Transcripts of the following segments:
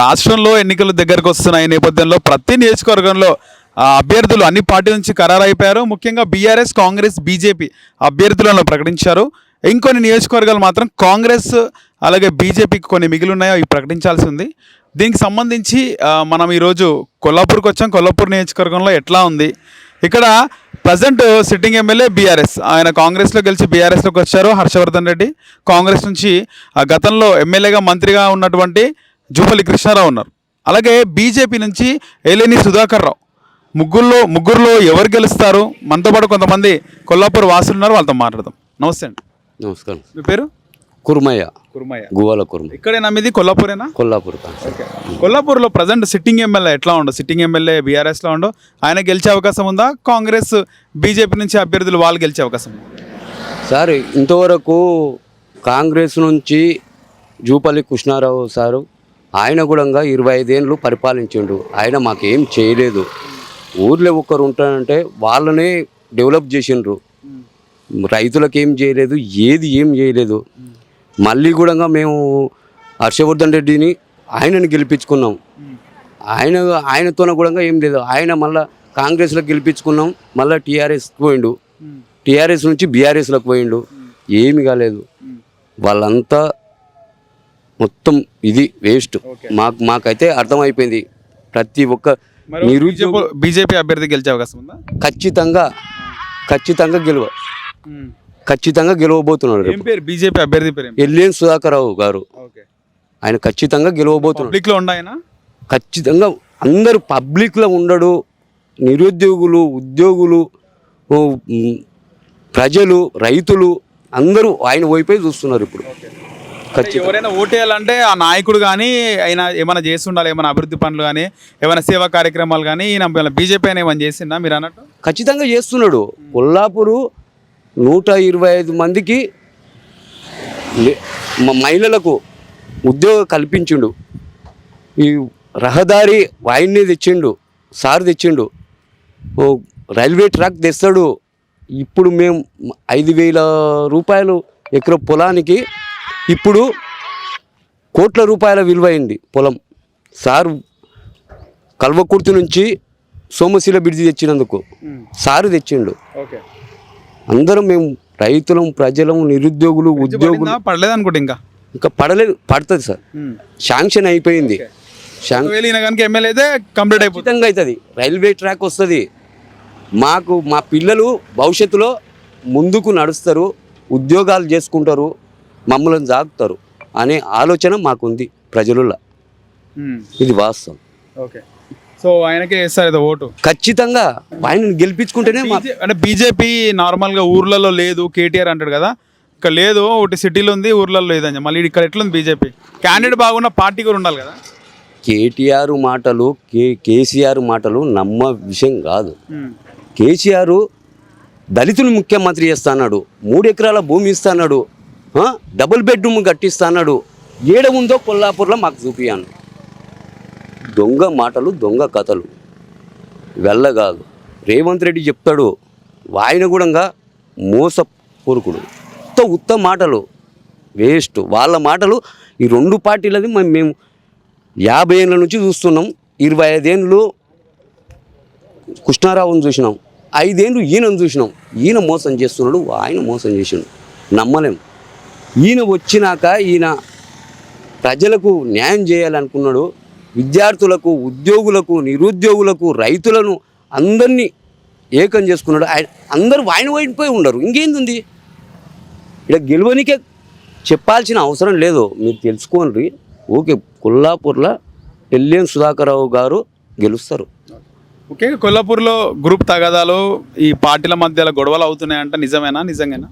రాష్ట్రంలో ఎన్నికలు దగ్గరకు వస్తున్నాయి. నేపథ్యంలో ప్రతి నియోజకవర్గంలో అభ్యర్థులు అన్ని పార్టీ నుంచి ఖరారైపోయారు. ముఖ్యంగా బీఆర్ఎస్ కాంగ్రెస్ బీజేపీ అభ్యర్థులను ప్రకటించారు. ఇంకొన్ని నియోజకవర్గాలు మాత్రం కాంగ్రెస్ అలాగే బీజేపీకి కొన్ని మిగిలి ఉన్నాయో అవి ప్రకటించాల్సి ఉంది. దీనికి సంబంధించి మనం ఈరోజు కొల్లాపూర్కి వచ్చాం. కొల్లాపూర్ నియోజకవర్గంలో ఎట్లా ఉంది? ఇక్కడ ప్రజెంట్ సిట్టింగ్ ఎమ్మెల్యే బీఆర్ఎస్. ఆయన కాంగ్రెస్లో గెలిచి బీఆర్ఎస్లోకి వచ్చారు. హర్షవర్ధన్ రెడ్డి కాంగ్రెస్ నుంచి గతంలో ఎమ్మెల్యేగా మంత్రిగా ఉన్నటువంటి జూపల్లి కృష్ణారావు ఉన్నారు. అలాగే బీజేపీ నుంచి ఎలేని సుధాకర్ రావు. ముగ్గురులో ముగ్గురులో ఎవరు గెలుస్తారు? మనతో పాటు కొంతమంది కొల్లాపూర్ వాసులు ఉన్నారు వాళ్ళతో మాట్లాడదాం. నమస్తే అండి. నమస్కారం. మీ పేరు? కుర్మయ్య. కుర్మయ్య. గువ్వాల కుర్మ. ఇక్కడేనా మీది కొల్లాపూరేనా? కొల్లాపూర్ కొల్లాపూర్లో ప్రజెంట్ సిట్టింగ్ ఎమ్మెల్యే ఎట్లా ఉండవు సిట్టింగ్ ఎమ్మెల్యే బీఆర్ఎస్లో ఉండవు ఆయన గెలిచే అవకాశం ఉందా? కాంగ్రెస్ బీజేపీ నుంచి అభ్యర్థులు వాళ్ళు గెలిచే అవకాశం ఉందా? సార్ ఇంతవరకు కాంగ్రెస్ నుంచి జూపల్లి కృష్ణారావు సారు ఆయన కూడా ఇరవై ఐదేళ్ళు పరిపాలించిండు. ఆయన మాకేం చేయలేదు. ఊర్లో ఒక్కరు ఉంటారంటే వాళ్ళనే డెవలప్ చేసిండ్రు. రైతులకు ఏం చేయలేదు ఏది ఏం చేయలేదు. మళ్ళీ కూడా మేము హర్షవర్ధన్ రెడ్డిని ఆయనని గెలిపించుకున్నాం. ఆయన ఆయనతోన కూడా ఏం లేదు. ఆయన మళ్ళా కాంగ్రెస్లో గెలిపించుకున్నాం. మళ్ళీ టీఆర్ఎస్కి పోయిండు. టీఆర్ఎస్ నుంచి బీఆర్ఎస్లోకి పోయిండు. ఏమి కాలేదు. వాళ్ళంతా మొత్తం ఇది వేస్ట్. మాకు మాకైతే అర్థమైపోయింది. ప్రతి ఒక్క నిరుద్యోగ బీజేపీ అభ్యర్థి గెలిచే అవకాశం ఉందా? ఖచ్చితంగా ఖచ్చితంగా గెలువ ఖచ్చితంగా గెలవబోతున్నాడు పేరు? బీజేపీ అభ్యర్థి పేరు ఏం ఎల్లేని సుధాకర్రావు గారు. ఆయన ఖచ్చితంగా గెలవబోతున్నాడు. పబ్లిక్లో ఉండాయన ఖచ్చితంగా అందరూ పబ్లిక్లో ఉండడు. నిరుద్యోగులు ఉద్యోగులు ప్రజలు రైతులు అందరూ ఆయన వైపే చూస్తున్నారు ఇప్పుడు. ఖచ్చితంగా ఎవరైనా ఓటేయాలంటే ఆ నాయకుడు కానీ ఆయన ఏమైనా చేసి ఉండాలి ఏమైనా అభివృద్ధి పనులు కానీ ఏమైనా సేవా కార్యక్రమాలు కానీ ఈయన బీజేపీ అయినా ఏమైనా చేసిందా మీరు అన్నట్టు? ఖచ్చితంగా చేస్తున్నాడు. కొల్లాపూరు నూట ఇరవై ఐదు మందికి మహిళలకు ఉద్యోగం కల్పించిండు. ఈ రహదారి ఆయన్నే తెచ్చిండు సార్ తెచ్చిండు. ఓ రైల్వే ట్రాక్ తెస్తాడు. ఇప్పుడు మేము ఐదు వేల రూపాయలు ఎకర పొలానికి ఇప్పుడు కోట్ల రూపాయల విలువైంది పొలం. సార్ కల్వకుర్తి నుంచి సోమశీల బిడిది తెచ్చినందుకు. సారు తెచ్చిండు. ఓకే. అందరం మేము రైతులం ప్రజలం నిరుద్యోగులు ఉద్యోగులు. పడలేదు అనుకుంటే ఇంకా? ఇంకా పడలేదు పడుతుంది సార్. శాంక్షన్ అయిపోయింది. ఖచ్చితంగా అవుతుంది రైల్వే ట్రాక్ వస్తుంది. మాకు మా పిల్లలు భవిష్యత్తులో ముందుకు నడుస్తారు ఉద్యోగాలు చేసుకుంటారు. మమ్మల్ని జాగుతారు అనే ఆలోచన మాకుంది ప్రజలలో ఇది వాస్తవం. ఓకే. సో ఆయనకే వేస్తారు ఏదో ఓటు? ఖచ్చితంగా ఆయనను గెలిపించుకుంటేనే అంటే బీజేపీ నార్మల్గా ఊర్లలో లేదు కేటీఆర్ అంటాడు కదా. ఇక్కడ లేదు ఒకటి సిటీలో ఉంది ఊర్లలో లేదని. మళ్ళీ ఇక్కడ ఎట్లుంది బీజేపీ? క్యాండిడేట్ బాగున్న పార్టీ కూడా ఉండాలి కదా. కేటీఆర్ మాటలు కే కేసీఆర్ మాటలు నమ్మ విషయం కాదు. కేసీఆర్ దళితులు ముఖ్యమంత్రి చేస్తాన్నాడు మూడు ఎకరాల భూమి ఇస్తాన్నాడు ఆ, డబుల్ బెడ్రూమ్ కట్టిస్తాడు ఏడ ఉందో కొల్లాపూర్లో మాకు చూపియాను దొంగ మాటలు దొంగ కథలు. వెళ్ళగాదు. రేవంత్ రెడ్డి చెప్తాడు ఆయన కూడా మోస కోరుకుడు ఉత్త ఉత్త మాటలు. వేస్ట్. వాళ్ళ మాటలు ఈ రెండు పార్టీలది మేము మేము యాభై ఏళ్ళ నుంచి చూస్తున్నాం. ఇరవై ఐదేళ్ళు కృష్ణారావుని చూసినాం. ఐదేళ్ళు ఈయనను చూసినాం. ఈయన మోసం చేస్తున్నాడు ఆయన మోసం చేసిండు. నమ్మలేం. ఈయన వచ్చినాక ఈయన ప్రజలకు న్యాయం చేయాలనుకున్నాడు. విద్యార్థులకు ఉద్యోగులకు నిరుద్యోగులకు రైతులను అందరినీ ఏకం చేసుకున్నాడు. ఆయన అందరూ వాయిన వాయిపోయి ఉండరు. ఇంకేంది ఇక్కడ గెలువనికే చెప్పాల్సిన అవసరం లేదు. మీరు తెలుసుకోండి. ఓకే కొల్లాపూర్లో ఎల్లేం సుధాకర్రావు గారు గెలుస్తారు. ముఖ్యంగా కొల్లాపూర్లో గ్రూప్ తగాదాలు ఈ పార్టీల మధ్యలో గొడవలు అవుతున్నాయంట. నిజమేనా? నిజంగానా?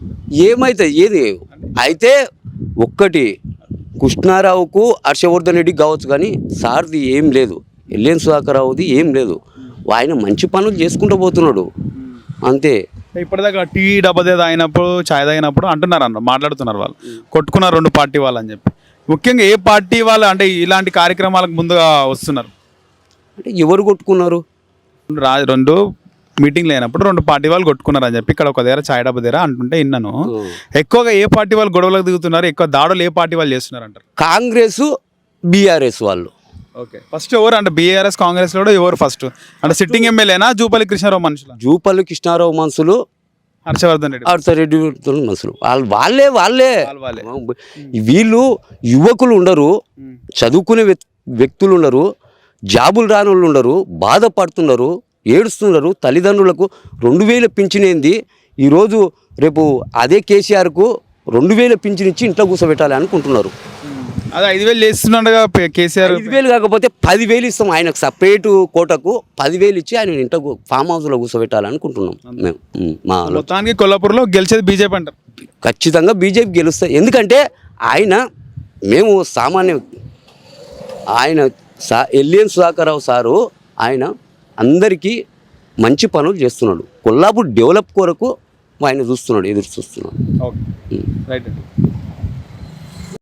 ఏమైతే ఏది? అయితే ఒక్కటి కృష్ణారావుకు హర్షవర్ధన్ రెడ్డి కావచ్చు కానీ సార్ది ఏం లేదు. ఎల్లేన్ సుధాకర్రావుది ఏం లేదు. ఆయన మంచి పనులు చేసుకుంటూ పోతున్నాడు. అంతే. ఇప్పటిదాకా టీ డబ్బదే తాగినప్పుడు చాయ్ తాగినప్పుడు అంటున్నారు అన్న మాట్లాడుతున్నారు వాళ్ళు. కొట్టుకున్నారు రెండు పార్టీ వాళ్ళు అని చెప్పి. ముఖ్యంగా ఏ పార్టీ వాళ్ళు అంటే ఇలాంటి కార్యక్రమాలకు ముందుగా వస్తున్నారు? అంటే ఎవరు కొట్టుకున్నారు? రా రెండు మీటింగ్లు అయినప్పుడు రెండు పార్టీ వాళ్ళు కొట్టుకున్నారు అని చెప్పి ఇక్కడ ఒక దగ్గర చాయ్ డబ్బా దగ్గర అంటుంటే విన్నాను ఎక్కువగా ఏ పార్టీ వాళ్ళు గొడవలకు దిగుతున్నారు ఎక్కువ దాడులు ఏ పార్టీ వాళ్ళు చేస్తున్నారు అంటారు కాంగ్రెస్ బీఆర్ఎస్ వాళ్ళు. ఓకే. ఫస్ట్ ఎవరు అంటే బీఆర్ఎస్ కాంగ్రెస్లో ఎవరు ఫస్ట్? అంటే సిట్టింగ్ ఎమ్మెల్యేనా జూపల్లి కృష్ణారావు మనుషులు? జూపల్లి కృష్ణారావు మనుషులు హర్షవర్ధన్ రెడ్డి ఆర్తరెడ్డి మనుషులు. వాళ్ళు వాళ్ళే వాళ్ళే. వాళ్ళు యువకులు ఉండరు చదువుకునే వ్యక్- వ్యక్తులు ఉండరు జాబులు రాని వాళ్ళు ఉండరు బాధపడుతున్నారు ఏడుస్తున్నారు. తల్లిదండ్రులకు రెండు వేల పింఛనేంది ఈరోజు రేపు అదే కేసీఆర్కు రెండు వేల పింఛన్ ఇచ్చి ఇంట్లో కూర్చోబెట్టాలి అనుకుంటున్నారు. అదే ఐదు వేలు చేస్తున్నాడుగా పే- కేసీఆర్. ఐదు వేలు కాకపోతే పదివేలు ఇస్తాం ఆయనకు సపరేటు కోటకు పదివేలు ఇచ్చి ఆయన ఇంట్లో ఫామ్ హౌస్లో కూర్చోబెట్టాలి అనుకుంటున్నాం మేము. మా. మొత్తానికి కొల్లాపూర్లో గెలిచేది బీజేపీ అంటారు. ఖచ్చితంగా బీజేపీ గెలుస్తాయి ఎందుకంటే ఆయన మేము సామాన్య ఆయన సా ఎల్లియన్ సుధాకర్రావు సారు ఆయన అందరికీ మంచి పనులు చేస్తున్నాడు. కొల్లాపూర్ డెవలప్ కొరకు ఆయన చూస్తున్నాడు ఎదురు చూస్తున్నాడు. రైట్